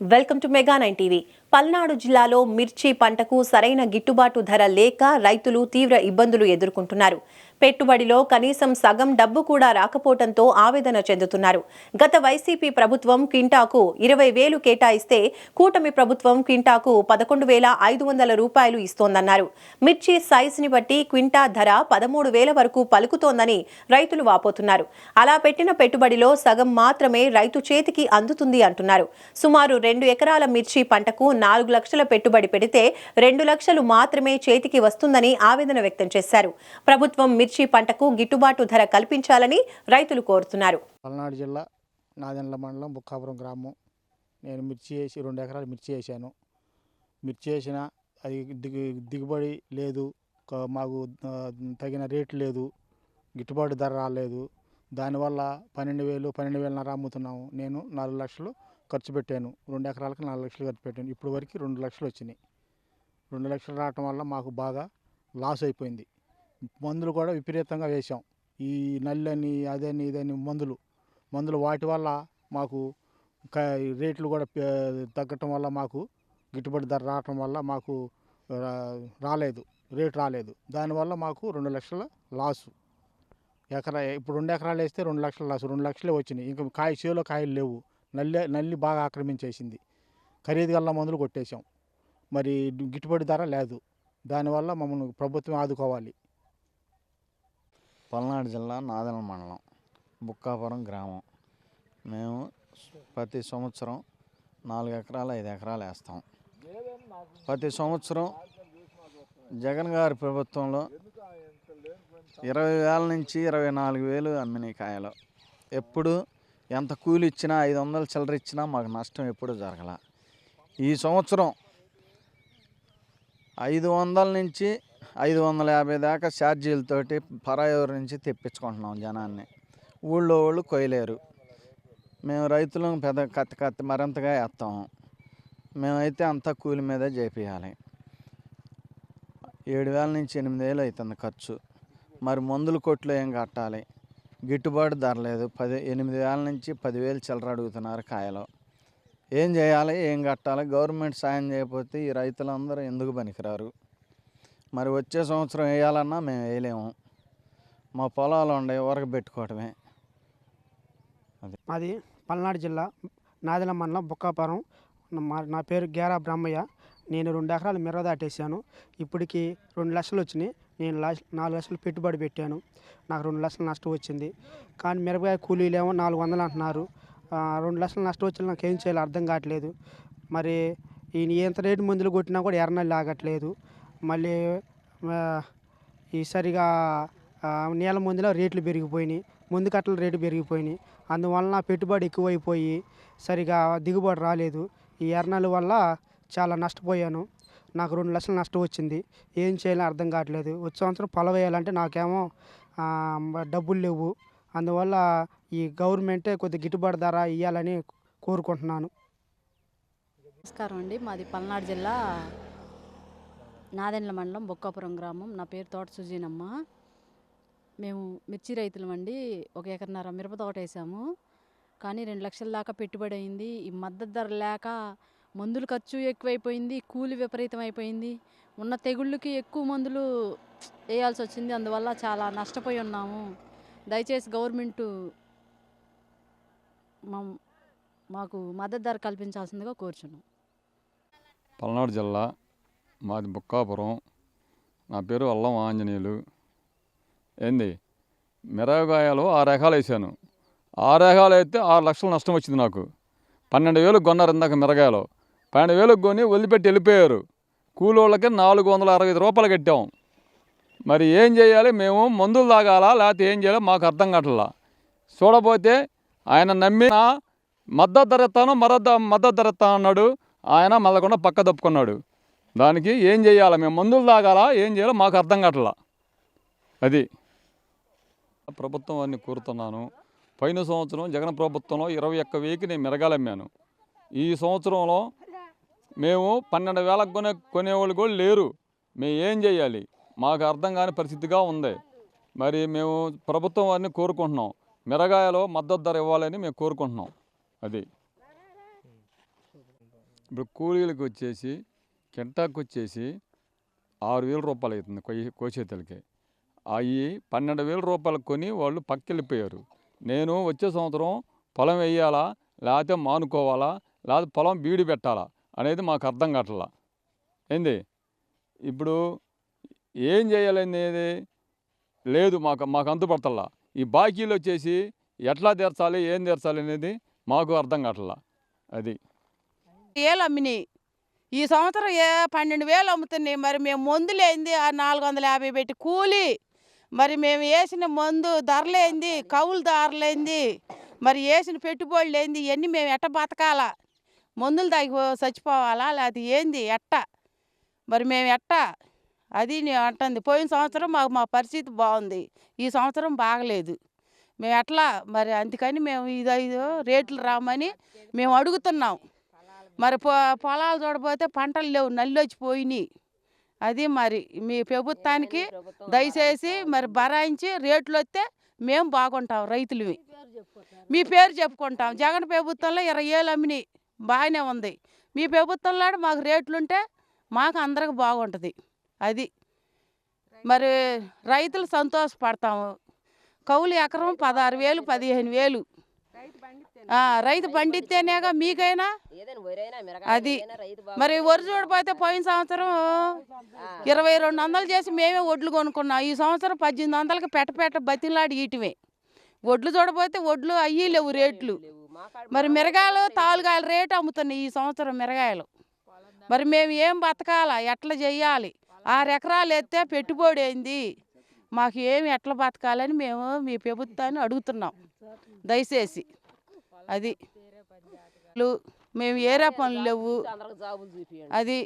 Welcome to mega nine TV. Palnadu జిల్లాలో మిర్చి పంటకు సరైన గిట్టుబాటు ధర లేక రైతులు తీవ్ర ఇబ్బందులు ఎదుర్కొంటున్నారు. పెట్టుబడిలో కనీసం సగం డబ్బు కూడా రాకపోవడంతో ఆవేదన చెందుతున్నారు. గత వైసీపీ ప్రభుత్వం క్వింటాకు ఇరవై వేలు కేటాయిస్తే కూటమి ప్రభుత్వం క్వింటాకు పదకొండు వేల ఐదు వందల రూపాయలు ఇస్తోందన్నారు. మిర్చి సైజుని బట్టి క్వింటా ధర పదమూడు వేల వరకు పలుకుతోందని రైతులు వాపోతున్నారు. అలా పెట్టిన పెట్టుబడిలో సగం మాత్రమే రైతు చేతికి అందుతుంది అంటున్నారు. సుమారు రెండు ఎకరాల మిర్చి పంటకు నాలుగు లక్షల పెట్టుబడి పెడితే రెండు లక్షలు మాత్రమే చేతికి వస్తుందని ఆవేదన వ్యక్తం చేశారు. ప్రభుత్వం మిర్చి పంటకు గిట్టుబాటు ధర కల్పించాలని రైతులు కోరుతున్నారు. పల్నాడు జిల్లా నాదెండ్ల మండలం బుక్కాపురం గ్రామం. నేను మిర్చి వేసి రెండు ఎకరాలు మిర్చి వేసాను. మిర్చి వేసిన అది దిగు దిగుబడి లేదు. మాకు తగిన రేటు లేదు. గిట్టుబాటు ధర రాలేదు. దానివల్ల పన్నెండు వేలు పన్నెండు వేలన్నర అమ్ముతున్నాము. నేను నాలుగు లక్షలు ఖర్చు పెట్టాను. రెండు ఎకరాలకు నాలుగు లక్షలు ఖర్చు పెట్టాను. ఇప్పుడు వరకు రెండు లక్షలు వచ్చినాయి. రెండు లక్షలు రావటం వల్ల మాకు బాగా లాస్ అయిపోయింది. మందులు కూడా విపరీతంగా వేసాం ఈ నల్లని అదని ఇదని మందులు. మందులు వాటి వల్ల మాకు రేట్లు కూడా తగ్గటం వల్ల మాకు గిట్టుబాటు ధర రావటం వల్ల మాకు రాలేదు. రేటు రాలేదు. దానివల్ల మాకు రెండు లక్షల లాసు. ఎకరా ఇప్పుడు రెండు ఎకరాలు వేస్తే రెండు లక్షల లాసు. రెండు లక్షలే వచ్చినాయి. ఇంకా కాయ చేలో కాయలు లేవు. నల్లి నల్లి బాగా ఆక్రమించేసింది. ఖరీదు గల్ల మందులు కొట్టేశాం. మరి గిట్టుబడి ధర లేదు. దానివల్ల మమ్మల్ని ప్రభుత్వం ఆదుకోవాలి. పల్నాడు జిల్లా నాదల మండలం బుక్కాపురం గ్రామం. మేము ప్రతి సంవత్సరం నాలుగు ఎకరాలు ఐదు ఎకరాలు వేస్తాం. ప్రతి సంవత్సరం జగన్ గారి ప్రభుత్వంలో ఇరవై వేల నుంచి ఇరవై నాలుగు వేలు అమ్మినాయి కాయలు. ఎప్పుడు ఎంత కూలి ఇచ్చినా ఐదు వందలు చిల్లర ఇచ్చినా మాకు నష్టం ఎప్పుడు జరగల. ఈ సంవత్సరం ఐదు వందల నుంచి ఐదు వందల యాభై దాకా ఛార్జీలతోటి పరాయూరు నుంచి తెప్పించుకుంటున్నాం జనాన్ని. ఊళ్ళో వాళ్ళు కొయ్యలేరు. మేము రైతులను పెద్ద కత్తి కత్తి మరింతగా వేస్తాము మేమైతే అంతా కూలి మీదే చేపించాలి ఏడు వేల నుంచి ఎనిమిది వేలు అవుతుంది ఖర్చు. మరి మందుల కొట్లు ఏం కట్టాలి? గిట్టుబాటు ధర లేదు. పది ఎనిమిది వేల నుంచి పదివేలు చిల్లర అడుగుతున్నారు కాయలు. ఏం చేయాలి ఏం కట్టాలి గవర్నమెంట్ సాయం చేయకపోతే ఈ రైతులందరూ ఎందుకు పనికిరారు? మరి వచ్చే సంవత్సరం వేయాలన్నా మేము వేయలేము. మా పొలాలు ఉండే అది. మాది పల్నాడు జిల్లా నాదిల మండలం బుక్కాపురం. మా- నా పేరు గేరా బ్రహ్మయ్య. నేను రెండు ఎకరాలు మిర్ర దాటేసాను ఇప్పటికి రెండు లక్షలు వచ్చినాయి. నేను లక్ష నాలుగు లక్షలు పెట్టుబడి పెట్టాను. నాకు రెండు లక్షలు నష్టం వచ్చింది. కానీ మిరపకాయ కూలీలేమో నాలుగు వందలు అంటున్నారు. రెండు లక్షలు నష్టం వచ్చినా నాకు ఏం చేయాలో అర్థం కావట్లేదు. మరి ఈయన ఎంత రేటు మందులు కొట్టినా కూడా ఎర్రనల్లి ఆగట్లేదు. మళ్ళీ ఈ సరిగా నీళ్ళ మందులో రేట్లు పెరిగిపోయినాయి. ముందు కట్టల రేటు పెరిగిపోయినాయి. అందువలన పెట్టుబడి ఎక్కువైపోయి సరిగా దిగుబడి రాలేదు. ఈ ఎర్రనల్లి వల్ల చాలా నష్టపోయాను. నాకు రెండు లక్షలు నష్టం వచ్చింది. ఏం చేయాలో అర్థం కావట్లేదు. వచ్చే సంవత్సరం పొలం వేయాలంటే నాకేమో డబ్బులు లేవు. అందువల్ల ఈ గవర్నమెంటే కొద్ది గిట్టుబాటు ధర ఇవ్వాలని కోరుకుంటున్నాను. నమస్కారం అండి. మాది పల్నాడు జిల్లా నాదెండ్ల మండలం బొక్కాపురం గ్రామం. నా పేరు తోట సుజీనమ్మ. మేము మిర్చి రైతులం అండి. ఒక ఎకరన్నర మిరప తోట వేసాము. కానీ రెండు లక్షల దాకా పెట్టుబడి అయింది. ఈ మద్దతు ధర లేక మందులు ఖర్చు ఎక్కువైపోయింది కూలి విపరీతం అయిపోయింది. ఉన్న తెగుళ్ళకి ఎక్కువ మందులు వేయాల్సి వచ్చింది. అందువల్ల చాలా నష్టపోయి ఉన్నాము. దయచేసి గవర్నమెంట్ మా మాకు మద్దతు ధర కల్పించాల్సిందిగా కోరుచున్నాం. పల్నాడు జిల్లా మాది బుక్కాపురం. నా పేరు అల్లం ఆంజనేయులు. ఏంది? మిరగాయలు ఆరు ఎకరాలు వేసాను. ఆరు ఎకరాలు అయితే ఆరు లక్షలు నష్టం వచ్చింది నాకు. పన్నెండు వేలకు కొన్నారు ఇందాక మిరగాయలు పన్నెండు వేలకు కొని వదిలిపెట్టి వెళ్ళిపోయారు. కూలోళ్ళకి నాలుగు వందల అరవై ఐదు రూపాయలు కట్టాం. మరి ఏం చేయాలి? మేము మందులు తాగాలా? లేకపోతే ఏం చేయాలో మాకు అర్థం కావట్లా. చూడబోతే ఆయన నమ్మి మద్దతు ధర ఇస్తాను మరద మద్దతు ధర అన్నాడు. ఆయన మళ్ళకుండా పక్క తప్పుకున్నాడు. దానికి ఏం చేయాలి? మేము మందులు తాగాలా? ఏం చేయాలో మాకు అర్థం కావట్లా. అది. ప్రభుత్వం వారిని కోరుతున్నాను. పైన సంవత్సరం జగన్ ప్రభుత్వంలో ఇరవై ఒక్క వెయ్యికి నేను మెరగాలమ్మాను. ఈ సంవత్సరంలో మేము పన్నెండు వేలకు కొనే కొనేవాళ్ళు కూడా లేరు. మేము ఏం చేయాలి? మాకు అర్థం కాని పరిస్థితిగా ఉంది. మరి మేము ప్రభుత్వం వారిని కోరుకుంటున్నాం. మిరగాయలో మద్దతు ధర ఇవ్వాలని మేము కోరుకుంటున్నాం. అది. ఇప్పుడు కూలీలకు వచ్చేసి కింటాకు వచ్చేసి ఆరు వేల రూపాయలు అవుతుంది కొయ్య కోసేతలకి. అవి పన్నెండు వేల రూపాయలు కొని వాళ్ళు పక్కెళ్ళిపోయారు. నేను వచ్చే సంవత్సరం పొలం వేయాలా లేకపోతే మానుకోవాలా లేకపోతే పొలం బీడి పెట్టాలా అనేది మాకు అర్థం కావట్లా. ఏంది? ఇప్పుడు ఏం చేయాలనేది లేదు మాకు మాకు అంతుపడతల్లా ఈ బాకీలు వచ్చేసి ఎట్లా తీర్చాలి ఏం తీర్చాలి అనేది మాకు అర్థం కావట్లా. అది. ఏలు అమ్మినాయి ఈ సంవత్సరం ఏ పన్నెండు వేలు అమ్ముతున్నాయి మరి మేము మందులేంది ఆ నాలుగు వందల యాభై పెట్టి కూలి. మరి మేము వేసిన మందు ధరలేంది కౌలు ధరలేంది మరి వేసిన పెట్టుబడులు ఏంది ఇవన్నీ మేము ఎట్ట బతకాలా? మందులు తాగి చచ్చిపోవాలా? లేకపోతే ఏంది ఎట్ట? మరి మేము ఎట్ట అది నేను అంటుంది. పోయిన సంవత్సరం మాకు మా పరిస్థితి బాగుంది. ఈ సంవత్సరం బాగలేదు. మేము ఎట్లా? మరి అందుకని మేము ఇది ఐదు రేట్లు రామని మేము అడుగుతున్నాం. మరి పొ పొలాలు చూడబోతే పంటలు లేవు. నల్లొచ్చిపోయినాయి అది మరి మీ ప్రభుత్వానికి దయచేసి మరి బరాయించి రేట్లు వస్తే మేము బాగుంటాం రైతులవి. మీ పేరు చెప్పుకుంటాం. జగన్ ప్రభుత్వంలో ఇరవై ఏళ్ళు అమ్మినాయి. బాగానే ఉంది. మీ ప్రభుత్వంలో మాకు రేట్లుంటే మాకు అందరికి బాగుంటుంది. అది. మరి రైతులు సంతోషపడతాము. కౌలు ఎకరం పదహారు వేలు పదిహేను వేలు. ఆ, రైతు పండిస్తేనేగా మీకైనా? అది. మరి వరి చూడపోతే పోయిన సంవత్సరం ఇరవై రెండు వందలు చేసి మేమే వడ్లు కొనుక్కున్నాం. ఈ సంవత్సరం పద్దెనిమిది వందలకి పెట్ట పెట్ట బతిలాడి ఈటమే వడ్లు చూడపోతే వడ్లు అయ్యి లేవు రేట్లు. మరి మిరగాయలు తాలుగాయలు రేటు అమ్ముతున్నాయి ఈ సంవత్సరం మిరగాయలు. మరి మేము ఏం బతకాలా? ఎట్లా చెయ్యాలి ఆరు ఎకరాలు ఎత్తే పెట్టుబడి అయింది. మాకు ఏమి ఎట్లా బతకాలని మేము మీ ప్రభుత్వాన్ని అడుగుతున్నాం. దయచేసి అది. మేము ఏరే పనులు లేవు. అది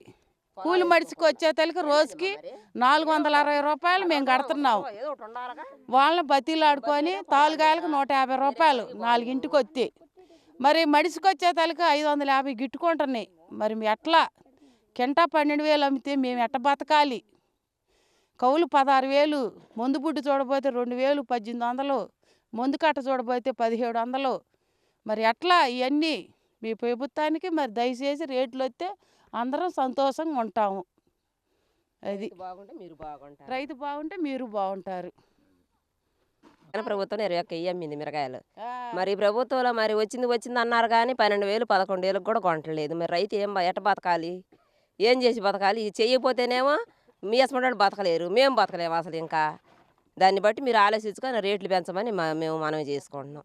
కూలి మడిచికి వచ్చే తలకి రోజుకి నాలుగు వందల అరవై రూపాయలు మేము కడుతున్నాం. వాళ్ళని బతీలాడుకొని తాలుగాయలకు నూట యాభై రూపాయలు నాలుగింటికి వచ్చి. మరి మడిసికి వచ్చే తలకి ఐదు వందల యాభై గిట్టుకుంటున్నాయి. మరి ఎట్లా కింటా పన్నెండు వేలు అమ్మితే మేము ఎట్ట బతకాలి? కౌలు పదహారు వేలు మందు బుడ్డు చూడబోతే రెండు వేలు పద్దెనిమిది వందలు మందు కట్ట చూడబోతే పదిహేడు వందలు. మరి ఎట్లా ఇవన్నీ మీ ప్రభుత్వానికి మరి దయచేసి రేట్లు వస్తే అందరం సంతోషంగా ఉంటాము. అది. బాగుంటే మీరు బాగుంటారు. రైతు బాగుంటే మీరు బాగుంటారు. ప్రభుత్వం ఇరవై ఒక్క అమ్మింది మిరగాయలు. మరి ప్రభుత్వంలో మరి వచ్చింది వచ్చింది అన్నారు కానీ పన్నెండు వేలు పదకొండు వేలకు కూడా కొనట్లేదు మరి రైతు ఏం ఎట్ట బతకాలి? ఏం చేసి బతకాలి? ఇది చేయకపోతేనేమో మీ అసలు బతకలేరు. మేము బతకలేము అసలు ఇంకా. దాన్ని బట్టి మీరు ఆలోచించుకొని రేట్లు పెంచమని మా- మేము మనవి చేసుకుంటున్నాం.